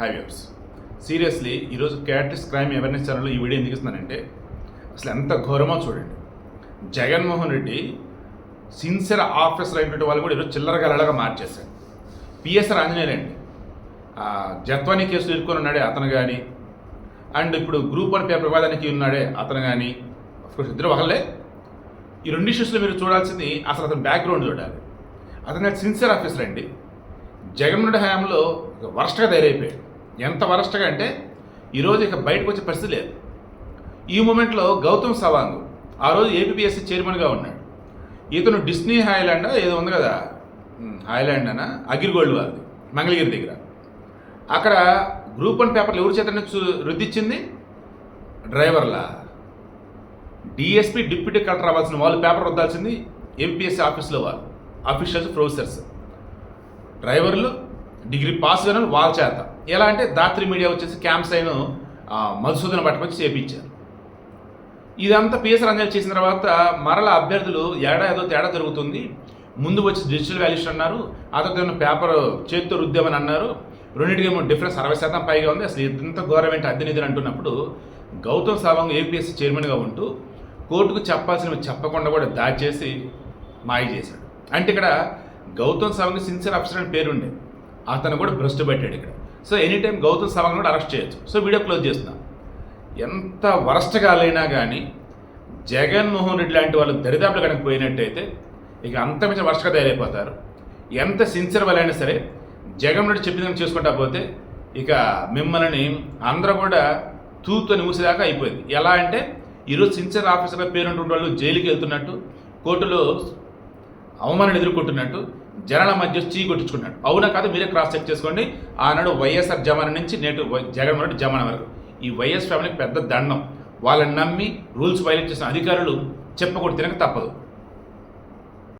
High viewers seriously ఈరోజు క్యాటిస్ crime awareness ఛానల్లో ఈ వీడియో ఎందుకు ఇస్తున్నానంటే అసలు ఎంత ఘోరమో చూడండి. జగన్మోహన్ రెడ్డి సిన్సియర్ ఆఫీసర్ అయినటువంటి వాళ్ళు కూడా ఈరోజు చిల్లర గలగా మార్చేశారు. పిఎస్ఆర్ ఆంజనేయులు అండి. జత్వాని జత్వానీ కేసులు ఇరుక్కొని ఉన్నాడే అతను కానీ అండ్ ఇప్పుడు గ్రూప్ వన్ పేపర్ వివాదానికి ఉన్నాడే అతను కానీ అఫ్కోర్స్ ఇద్దరు ఒకళ్ళే. ఈ రెండు ఇష్యూస్లో మీరు చూడాల్సింది అసలు అతని బ్యాక్గ్రౌండ్ చూడాలి. అతను సిన్సియర్ ఆఫీసర్ అండి. జగన్మోహన్ రెడ్డి హయాంలో వర్స్ట్గా తయారైపోయాడు. ఎంత వరస్ట్గా అంటే ఈరోజు ఇక బయటకు వచ్చే పరిస్థితి లేదు. ఈ మూమెంట్లో గౌతమ్ సవాంగ్ ఆ రోజు ఏపీఎస్సీ చైర్మన్గా ఉన్నాడు. ఇతను డిస్నీ హాయ్లాండ్ ఏదో ఉంది కదా? ఉమ్, హాయ్లాండ్ అన అగిరిగోల్డ్ వాళ్ళది మంగళగిరి దగ్గర. అక్కడ గ్రూప్ వన్ పేపర్లు ఎవరి చేత రుద్దిచ్చింది? డ్రైవర్లా. డిఎస్పీ డిప్యూటీ కలెక్టర్ అవ్వాల్సిన వాళ్ళు పేపర్ రుద్దాల్సింది ఎంపీఎస్సీ ఆఫీస్లో వాళ్ళు ఆఫీషియల్స్ ప్రొఫెసర్స్. డ్రైవర్లు డిగ్రీ పాస్ కానీ వాళ్ళు వాళ్ళ చేత. ఎలా అంటే దాత్రి మీడియా వచ్చేసి క్యాంప్సైన్ మధుసూదన పట్టుకొచ్చి చేపించారు. ఇదంతా పిఎస్ రంజాలు చేసిన తర్వాత మరల అభ్యర్థులు ఏడా ఏదో తేడా జరుగుతుంది. ముందు వచ్చి డిజిటల్ వాల్యూషన్ అన్నారు ఆ తర్వాత పేపర్ చేతితో రుద్దామని అన్నారు. రెండింటికేమో డిఫరెన్స్ అరవై శాతం పైగా ఉంది. అసలు ఇంత ఘోరం ఏంటి అద్దె నిధులు అంటున్నప్పుడు గౌతమ్ సావంగ్ ఏపీఎస్సీ చైర్మన్గా ఉంటూ కోర్టుకు చెప్పాల్సినవి చెప్పకుండా కూడా దాచేసి మాయ చేశాడు. అంటే ఇక్కడ గౌతమ్ సవాంగ్ సిన్సియర్ ఆఫీసర్ అని పేరుండేది అతను కూడా భ్రష్టు పెట్టాడు ఇక్కడ. So any time Gautam Sawang కూడా అరెస్ట్ చేయొచ్చు. సో వీడియో క్లోజ్ చేస్తున్నాను ఎంత వరస్ట్గా లేనా కానీ జగన్మోహన్ రెడ్డి లాంటి వాళ్ళు దరిదాపులు కనుక పోయినట్టయితే ఇక అంత మించిన వరస్ట్గా తయారైపోతారు. ఎంత సిన్సియర్ వాళ్ళైనా సరే జగన్ రెడ్డి చెప్పిందని చేసుకుంటా పోతే ఇక మిమ్మల్ని అందరూ కూడా తూతని మూసేదాకా అయిపోయింది. ఎలా అంటే ఈరోజు సిన్సియర్ ఆఫీసర్గా పేరుంటున్న వాళ్ళు జైలుకి వెళ్తున్నట్టు కోర్టులో అవమానాన్ని ఎదుర్కొంటున్నట్టు జనాల మధ్య చీ కొట్టించుకున్నాడు. అవునా కాదు? మీరే క్రాస్ చెక్ చేసుకోండి. ఆనాడు వైఎస్ఆర్ జమాన నుంచి నేటి వై- జగన్మోహన్ రెడ్డి జమాన వరకు. ఈ వైఎస్ ఫ్యామిలీకి పెద్ద దండం. వాళ్ళని నమ్మి రూల్స్ వైలేట్ చేసిన అధికారులు చెప్పకూడదు తినక తప్పదు.